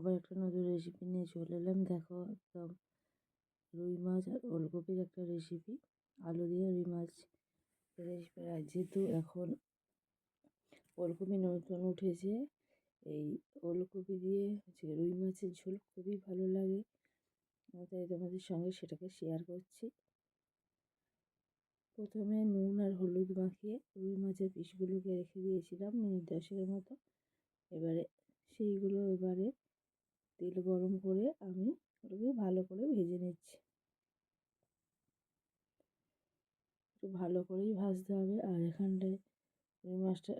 আবার একটা নতুন রেসিপি নিয়ে চলে এলাম। দেখো একদম রুই মাছ আর ওলকপির একটা রেসিপি আলু দিয়ে রুই মাছ রেসিপি যেহেতু এখন ওলকপি নতুন উঠেছে, এই ওলকপি দিয়ে হচ্ছে রুই মাছের ঝোল খুবই ভালো লাগে। তাই তোমাদের সঙ্গে সেটাকে শেয়ার করছি। প্রথমে নুন আর হলুদ মাখিয়ে রুই মাছের পিসগুলোকে রেখে দিয়েছিলাম মিনিট দশের মতো। এবারে সেইগুলো এবারে তেল গরম করে আমি ওটাকে ভালো করে ভেজে নিচ্ছি। একটু ভালো করেই ভাজতে হবে। আর এখানটায় রুই মাছটা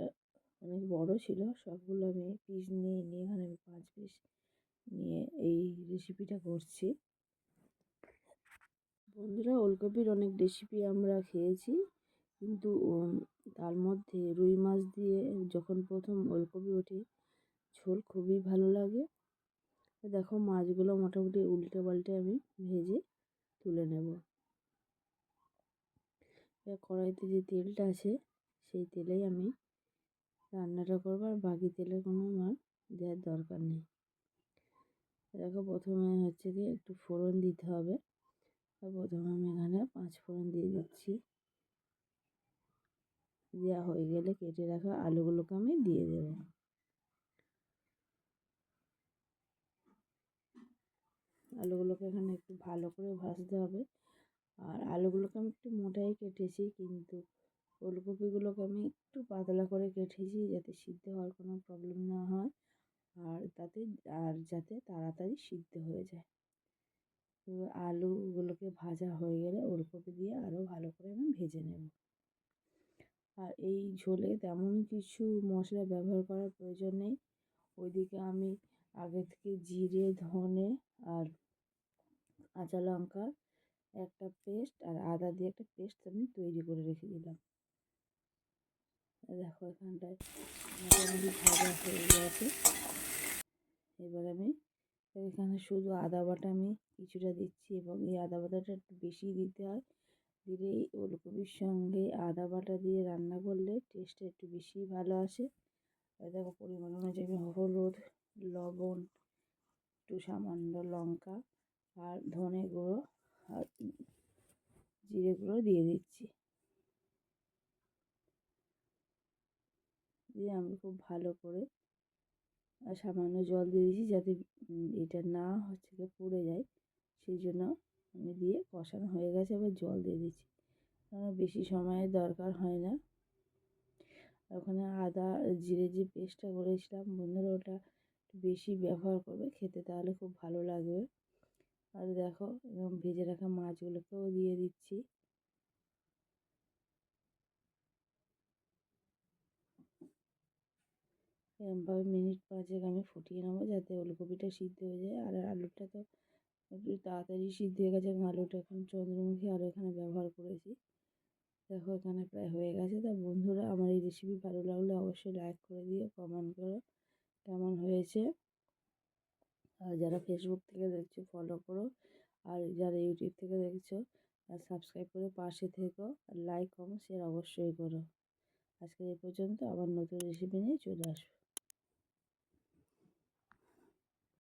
অনেক বড় ছিল। সবগুলো আমি পিস নিয়ে নিয়ে এখানে আমি পাঁচ পিস নিয়ে এই রেসিপিটা করছি। বন্ধুরা, ওলকপির অনেক রেসিপি আমরা খেয়েছি। কিন্তু তার মধ্যে রুই মাছ দিয়ে যখন প্রথম ওলকপি ওঠে, ঝোল খুবই ভালো লাগে। দেখো মাছগুলো মোটামুটি উল্টে পাল্টে আমি ভেজে তুলে নেব। কড়াইতে যে তেলটা আছে, সেই তেলেই আমি রান্নাটা করব আর বাকি তেলে কোনো আমার দেওয়ার দরকার নেই। দেখো প্রথমে হচ্ছে কি একটু ফোড়ন দিতে হবে। প্রথমে আমি এখানে পাঁচ ফোড়ন দিয়ে দিচ্ছি। দেওয়া হয়ে গেলে কেটে রাখা আলুগুলোকে আমি দিয়ে দেবো। আলুগুলোকে এখানে একটু ভালো করে ভাজতে হবে। আর আলুগুলোকে আমি একটু মোটাই কেটেছি, কিন্তু ফুলকপিগুলোকে আমি একটু পাতলা করে কেটেছি যাতে সিদ্ধ হওয়ার কোনো প্রবলেম না হয় আর তাতে, আর যাতে তাড়াতাড়ি সিদ্ধ হয়ে যায়। তো আলুগুলোকে ভাজা হয়ে গেলে ওলকপি দিয়ে আরও ভালো করে আমি ভেজে নেব। আর এই ঝোলে তেমন কিছু মশলা ব্যবহার করার প্রয়োজন নেই। ওইদিকে আমি আগে থেকে জিরে, ধনে আর কাঁচা লঙ্কা, একটা পেস্ট আর আদা দিয়ে একটা পেস্ট আমি তৈরি করে রেখে দিলাম। দেখো এখানটায় হয়ে গেছে। এবার আমি এখানে শুধু আদা বাটা আমি কিছুটা দিচ্ছি এবং এই আদা বাটাটা একটু বেশি দিতে হয়। দিলে এই ওলকপির সঙ্গে আদা বাটা দিয়ে রান্না করলে টেস্টটা একটু বেশি ভালো আসে। দেখো পরিমাণ অনুযায়ী হলুদ, লবণ, একটু সামান্য লঙ্কা আর ধনে গুঁড়ো আর জিরে গুঁড়ো দিয়ে দিচ্ছি। দিয়ে আমি খুব ভালো করে সামান্য জল দিয়ে দিয়েছি যাতে এটা না হচ্ছে গিয়ে পুড়ে যায়। সেই জন্য আমি দিয়ে কষানো হয়ে গেছে আবার জল দিয়ে দিচ্ছি। কারণ বেশি সময়ের দরকার হয় না। ওখানে আদা জিরে যে পেস্টটা করেছিলাম, বন্ধুরা ওটা বেশি ব্যবহার করবে, খেতে তাহলে খুব ভালো লাগবে। আর দেখো, এরকম ভেজে রাখা মাছগুলোকেও দিয়ে দিচ্ছি। এরমভাবে মিনিট পাঁচেক আমি ফুটিয়ে নেব যাতে ওলকপিটা সিদ্ধ হয়ে যায়। আর আলুটা তো একটু তাড়াতাড়ি সিদ্ধ হয়ে গেছে এবং আলুটা এখন চন্দ্রমুখী আলু এখানে ব্যবহার করেছি। দেখো, এখানে প্রায় হয়ে গেছে। তা বন্ধুরা, আমার এই রেসিপি ভালো লাগলে অবশ্যই লাইক করে দিও কমেন্ট করো, কেমন হয়েছে? আর যারা ফেসবুক থেকে দেখছ ফলো করো। আর যারা ইউটিউব থেকে দেখছ সাবস্ক্রাইব করে পাশে থেকো। আর লাইক কমেন্ট শেয়ার অবশ্যই করো। আজকে এই পর্যন্ত আবার নতুন রেসিপি নিয়ে চলে আসব।